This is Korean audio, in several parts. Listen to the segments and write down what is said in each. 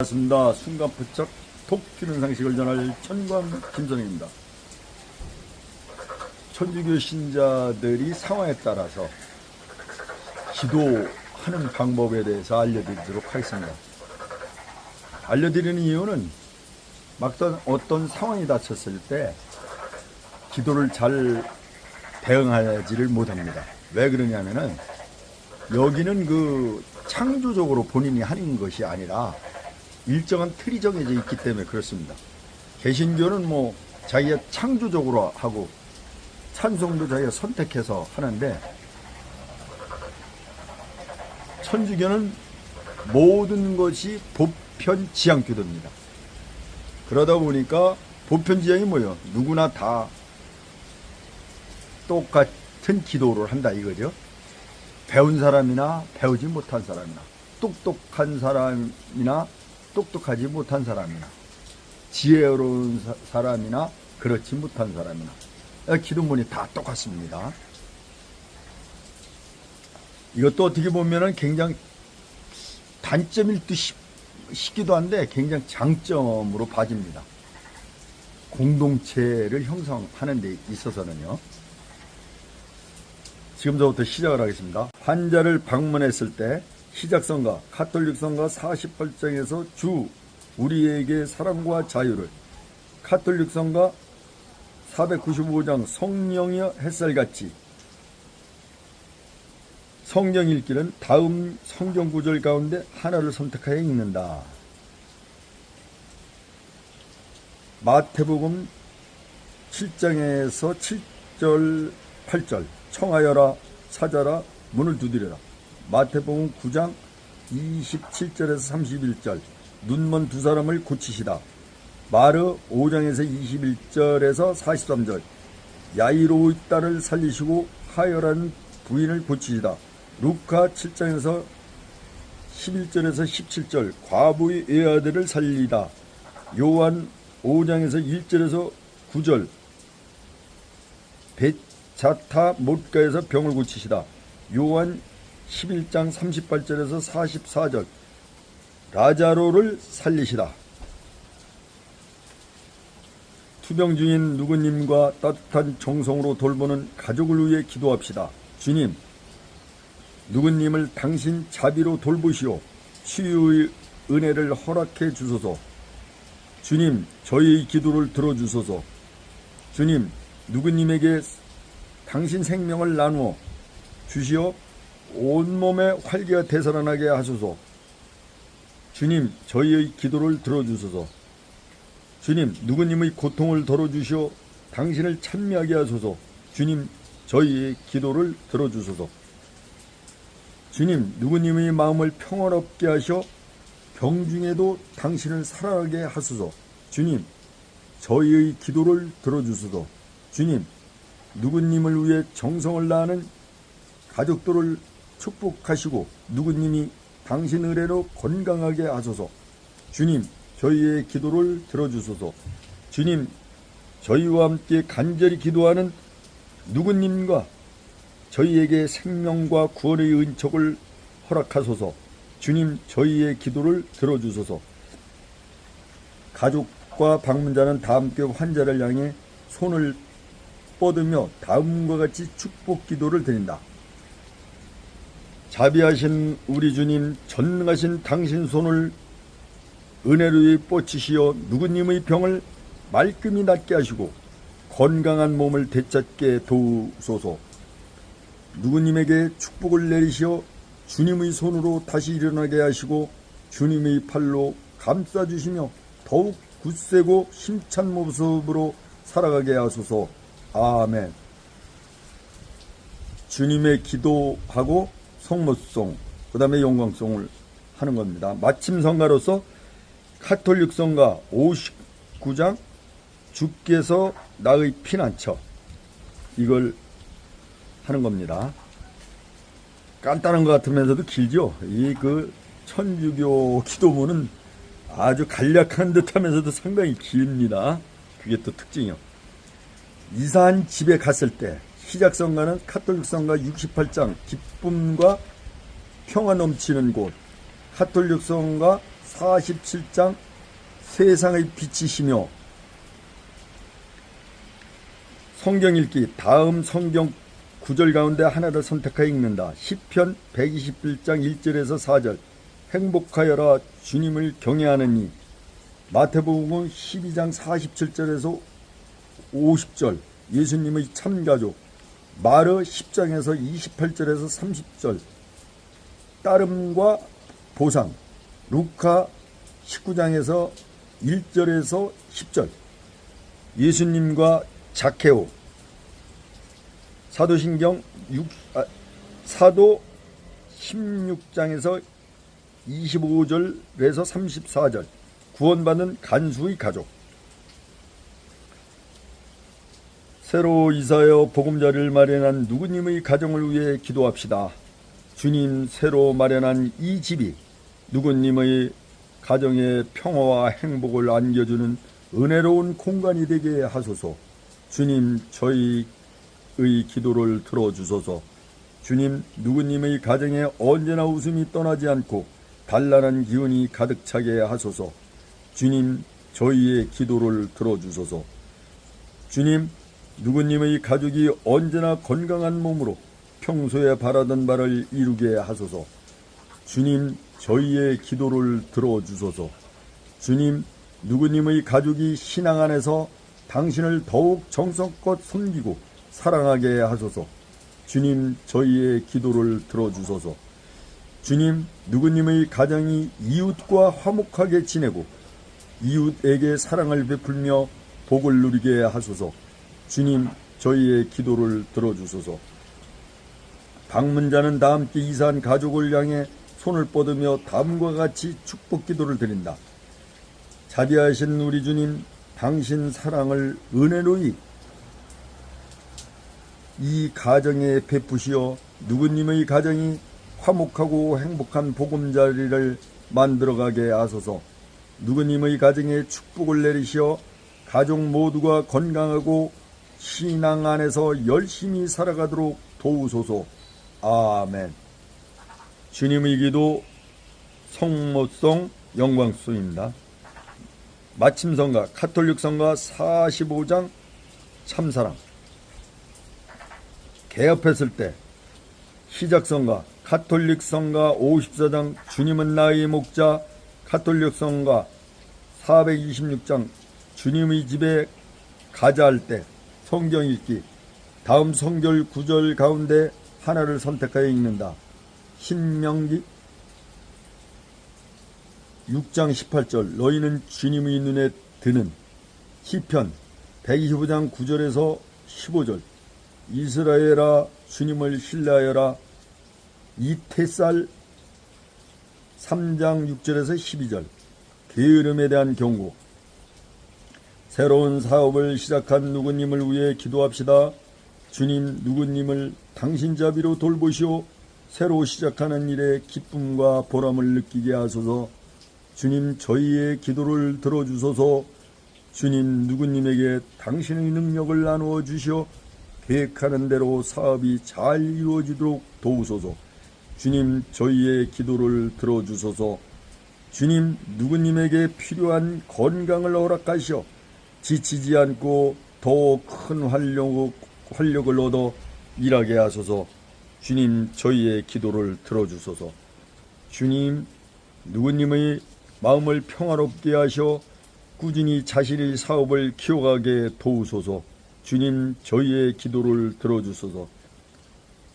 반갑습니다. 순간 포착 톡 튀는 상식을 전할 천광 김선영입니다. 천주교 신자들이 상황에 따라서 기도하는 방법에 대해서 알려드리도록 하겠습니다. 알려드리는 이유는 막상 어떤 상황이 닥쳤을 때 기도를 잘 대응하지를 못합니다. 왜 그러냐면은 여기는 그 창조적으로 본인이 하는 것이 아니라 일정한 틀이 정해져 있기 때문에 그렇습니다. 개신교는 뭐 자기가 창조적으로 하고 찬송도 자기가 선택해서 하는데 천주교는 모든 것이 보편지향교도입니다. 그러다 보니까 보편지향이 뭐예요? 누구나 다 똑같은 기도를 한다 이거죠. 배운 사람이나 배우지 못한 사람이나 똑똑한 사람이나 똑똑하지 못한 사람이나 지혜로운 사- 사람이나 그렇지 못한 사람이나 기도문이 다 똑같습니다. 이것도 어떻게 보면은 굉장히 단점일 듯 싶- 싶기도 한데 굉장히 장점으로 봐집니다. 공동체를 형성하는 데 있어서는요. 지금부터 시작을 하겠습니다. 환자를 방문했을 때 시작성가 카톨릭성가 48장에서 주 우리에게 사랑과 자유를. 카톨릭성가 495장 성령의 햇살같이. 성경 읽기는 다음 성경 구절 가운데 하나를 선택하여 읽는다. 마태복음 7장에서 7절, 8절. 청하여라 찾아라 문을 두드려라 마태복음 9장 27절에서 31절. 눈먼 두 사람을 고치시다 마르 5장에서 21절에서 43절. 야이로의 딸을 살리시고 하여라는 부인을 고치시다 루카 7장에서 11절에서 17절. 과부의 외아들을 살리다 요한 5장에서 1절에서 9절. 베자타 못가에서 병을 고치시다 요한 11장 38절에서 44절. 라자로를 살리시다 투병 중인 누구님과 따뜻한 정성으로 돌보는 가족을 위해 기도합시다. 주님 누구님을 당신 자비로 돌보시오. 치유의 은혜를 허락해 주소서. 주님 저희의 기도를 들어주소서. 주님 누구님에게 당신 생명을 나누어 주시어 온몸에 활기가 되살아나게 하소서. 주님 저희의 기도를 들어주소서. 주님 누구님의 고통을 덜어주시어 당신을 찬미하게 하소서. 주님 저희의 기도를 들어주소서. 주님 누구님의 마음을 평화롭게 하셔 병중에도 당신을 살아나게 하소서. 주님 저희의 기도를 들어주소서. 주님 누구님을 위해 정성을 다하는 가족들을 축복하시고 누구님이 당신 의뢰로 건강하게 하소서. 주님 저희의 기도를 들어주소서. 주님 저희와 함께 간절히 기도하는 누구님과 저희에게 생명과 구원의 은총을 허락하소서. 주님 저희의 기도를 들어주소서. 가족과 방문자는 다 함께 환자를 향해 손을 뻗으며 다음과 같이 축복 기도를 드린다. 자비하신 우리 주님 전능하신 당신 손을 은혜로 뻗치시어 누구님의 병을 말끔히 낫게 하시고 건강한 몸을 되찾게 도우소서. 누구님에게 축복을 내리시어 주님의 손으로 다시 일어나게 하시고 주님의 팔로 감싸주시며 더욱 굳세고 힘찬 모습으로 살아가게 하소서. 아멘. 주님의 기도하고 성모송 그 다음에 영광송을 하는 겁니다 마침 성가로서 카톨릭 성가 59장 주께서 나의 피난처 이걸 하는 겁니다. 간단한 것 같으면서도 길죠. 이 그 천주교 기도문은 아주 간략한 듯 하면서도 상당히 깁니다. 그게 또 특징이요. 이사한 집에 갔을 때 시작성가는 카톨릭성가 68장 기쁨과 평화 넘치는 곳 카톨릭성가 47장 세상의 빛이시며. 성경 읽기 다음 성경 구절 가운데 하나를 선택하여 읽는다. 시편 121장 1절에서 4절. 행복하여라 주님을 경외하느니. 마태복음 12장 47절에서 50절. 예수님의 참가족 마르 10장에서 28절에서 30절. 따름과 보상. 루카 19장에서 1절에서 10절. 예수님과 자케오. 사도신경 6, 아, 사도 16장에서 25절에서 34절. 구원받는 간수의 가족 새로 이사여 보금자리를 마련한 누구님의 가정을 위해 기도합시다. 주님 새로 마련한 이 집이 누구님의 가정의 평화와 행복을 안겨주는 은혜로운 공간이 되게 하소서. 주님 저희의 기도를 들어주소서. 주님 누구님의 가정에 언제나 웃음이 떠나지 않고 단란한 기운이 가득 차게 하소서. 주님 저희의 기도를 들어주소서. 주님 누구님의 가족이 언제나 건강한 몸으로 평소에 바라던 바를 이루게 하소서. 주님, 저희의 기도를 들어주소서. 주님, 누구님의 가족이 신앙 안에서 당신을 더욱 정성껏 섬기고 사랑하게 하소서. 주님, 저희의 기도를 들어주소서. 주님, 누구님의 가정이 이웃과 화목하게 지내고 이웃에게 사랑을 베풀며 복을 누리게 하소서. 주님, 저희의 기도를 들어주소서. 방문자는 다 함께 이사한 가족을 향해 손을 뻗으며 다음과 같이 축복 기도를 드린다. 자비하신 우리 주님, 당신 사랑을 은혜로이 이 가정에 베푸시어 누구님의 가정이 화목하고 행복한 보금자리를 만들어가게 하소서. 누구님의 가정에 축복을 내리시어 가족 모두가 건강하고 신앙 안에서 열심히 살아가도록 도우소서. 아멘. 주님의 기도 성모성 영광수입니다. 마침 성가 카톨릭 성가 45장 참사랑 개업했을 때 시작 성가 카톨릭 성가 54장 주님은 나의 목자 카톨릭 성가 426장 주님의 집에 가자 할때 성경 읽기. 다음 성결 구절 가운데 하나를 선택하여 읽는다. 신명기 6장 18절 너희는 주님의 눈에 드는 시편 125장 9절에서 15절 이스라엘아 주님을 신뢰하여라. 이태살 3장 6절에서 12절 게으름에 대한 경고 새로운 사업을 시작한 누구님을 위해 기도합시다. 주님 누구님을 당신 자비로 돌보시오. 새로 시작하는 일에 기쁨과 보람을 느끼게 하소서. 주님 저희의 기도를 들어주소서. 주님 누구님에게 당신의 능력을 나누어 주시어 계획하는 대로 사업이 잘 이루어지도록 도우소서. 주님 저희의 기도를 들어주소서. 주님 누구님에게 필요한 건강을 허락하시어 지치지 않고 더큰 활력, 활력을 얻어 일하게 하소서. 주님 저희의 기도를 들어주소서. 주님 누구님의 마음을 평화롭게 하셔 꾸준히 자신의 사업을 키워가게 도우소서. 주님 저희의 기도를 들어주소서.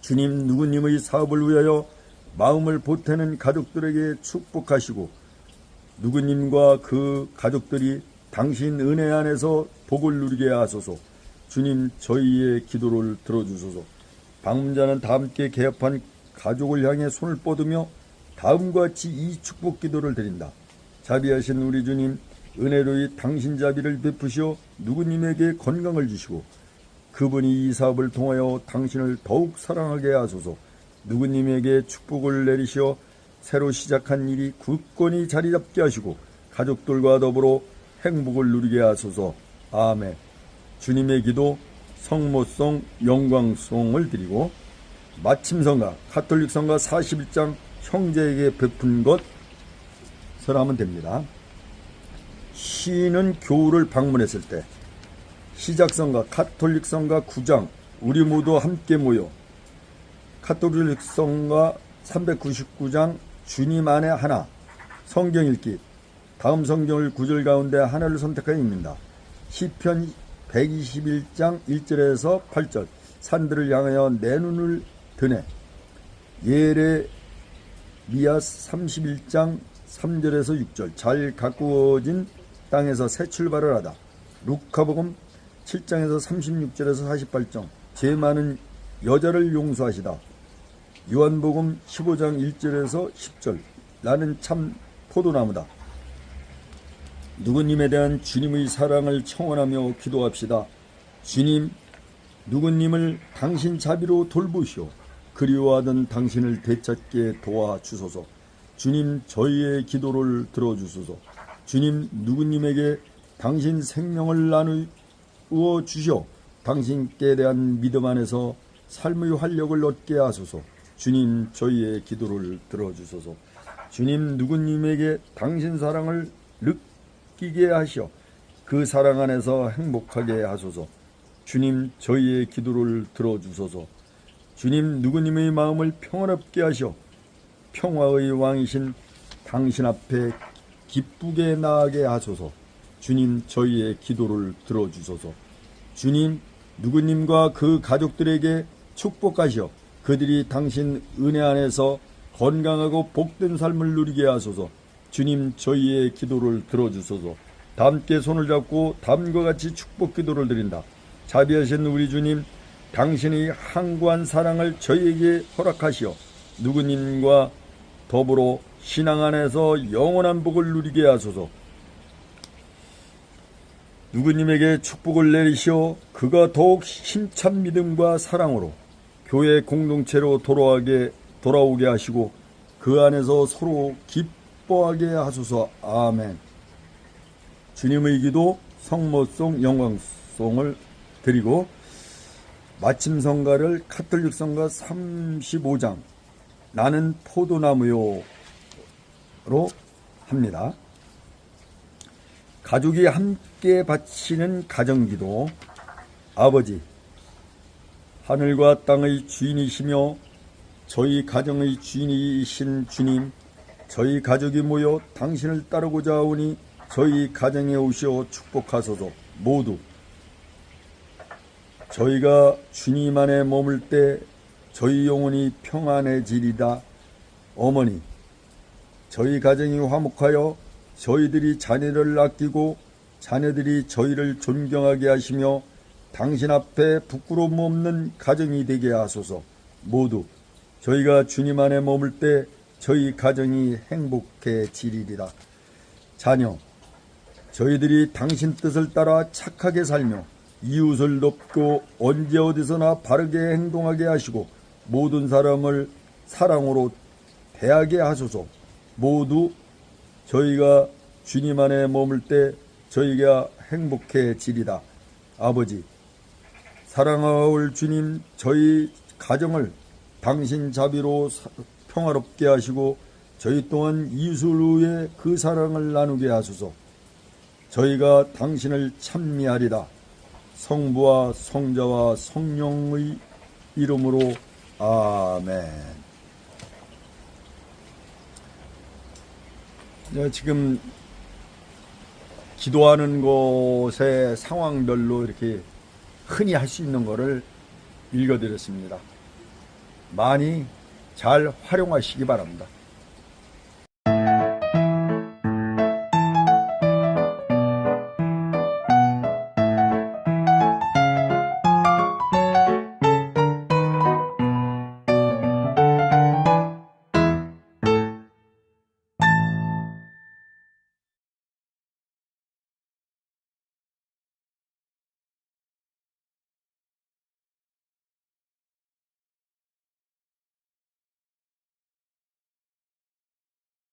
주님 누구님의 사업을 위하여 마음을 보태는 가족들에게 축복하시고 누구님과 그 가족들이 당신 은혜 안에서 복을 누리게 하소서. 주님 저희의 기도를 들어주소서. 방문자는 다 함께 개업한 가족을 향해 손을 뻗으며 다음과 같이 이 축복 기도를 드린다. 자비하신 우리 주님 은혜로이 당신 자비를 베푸시어 누구님에게 건강을 주시고 그분이 이 사업을 통하여 당신을 더욱 사랑하게 하소서. 누구님에게 축복을 내리시어 새로 시작한 일이 굳건히 자리 잡게 하시고 가족들과 더불어 행복을 누리게 하소서. 아멘. 주님의 기도 성모성 영광송을 드리고 마침 성가 카톨릭 성가 41장 형제에게 베푼 것 하면 됩니다. 시인은 교우를 방문했을 때 시작성과 카톨릭성과 구장 우리 모두 함께 모여 카톨릭성과 399장 주님 안에 하나 성경 읽기 다음 성경을 구절 가운데 하나를 선택하여 읽는다. 시편 121장 1절에서 8절. 산들을 향하여 내 눈을 드네. 예레 미야스 31장 3절에서 6절. 잘 가꾸어진 땅에서 새 출발을 하다. 루카복음 7장에서 36절에서 48장. 죄 많은 여자를 용서하시다. 요한복음 15장 1절에서 10절. 나는 참 포도나무다 누구님에 대한 주님의 사랑을 청원하며 기도합시다 주님 누구님을 당신 자비로 돌보시오. 그리워하던 당신을 되찾게 도와주소서. 주님 저희의 기도를 들어주소서. 주님 누구님에게 당신 생명을 나누어 주시오. 당신께 대한 믿음 안에서 삶의 활력을 얻게 하소서. 주님 저희의 기도를 들어주소서. 주님 누구님에게 당신 사랑을 느 끼게 하시어 그 사랑 안에서 행복하게 하소서. 주님 저희의 기도를 들어주소서. 주님 누구님의 마음을 평화롭게 하셔 평화의 왕이신 당신 앞에 기쁘게 나아게 하소서. 주님 저희의 기도를 들어주소서. 주님 누구님과 그 가족들에게 축복하시어 그들이 당신 은혜 안에서 건강하고 복된 삶을 누리게 하소서. 주님 저희의 기도를 들어주소서. 다 함께 손을 잡고 다음과 같이 축복 기도를 드린다. 자비하신 우리 주님, 당신의 항구한 사랑을 저희에게 허락하시어 누구님과 더불어 신앙 안에서 영원한 복을 누리게 하소서. 누구님에게 축복을 내리시어 그가 더욱 힘찬 믿음과 사랑으로 교회 공동체로 돌아오게 돌아오게 하시고 그 안에서 서로 기뻐하게 하소서. 아멘. 주님의 기도 성모송 영광송을 드리고 마침 성가를 카톨릭 성가 35장 나는 포도나무요로 합니다. 가족이 함께 바치는 가정기도 아버지 하늘과 땅의 주인이시며 저희 가정의 주인이신 주님 저희 가족이 모여 당신을 따르고자 하오니 저희 가정에 오시어 축복하소서 모두 저희가 주님 안에 머물 때 저희 영혼이 평안해지리다. 어머니, 저희 가정이 화목하여 저희들이 자녀를 아끼고 자녀들이 저희를 존경하게 하시며 당신 앞에 부끄러움 없는 가정이 되게 하소서. 모두 저희가 주님 안에 머물 때 저희 가정이 행복해지리리라. 자녀, 저희들이 당신 뜻을 따라 착하게 살며 이웃을 돕고 언제 어디서나 바르게 행동하게 하시고 모든 사람을 사랑으로 대하게 하소서. 모두 저희가 주님 안에 머물 때 저희가 행복해지리다. 아버지, 사랑하올 주님, 저희 가정을 당신 자비로 사- 평화롭게 하시고 저희 또한 이웃을 위해 그 사랑을 나누게 하소서. 저희가 당신을 찬미하리다. 성부와 성자와 성령의 이름으로 아멘. 네, 지금 기도하는 곳의 상황별로 이렇게 흔히 할 수 있는 것을 읽어드렸습니다. 많이 잘 활용하시기 바랍니다.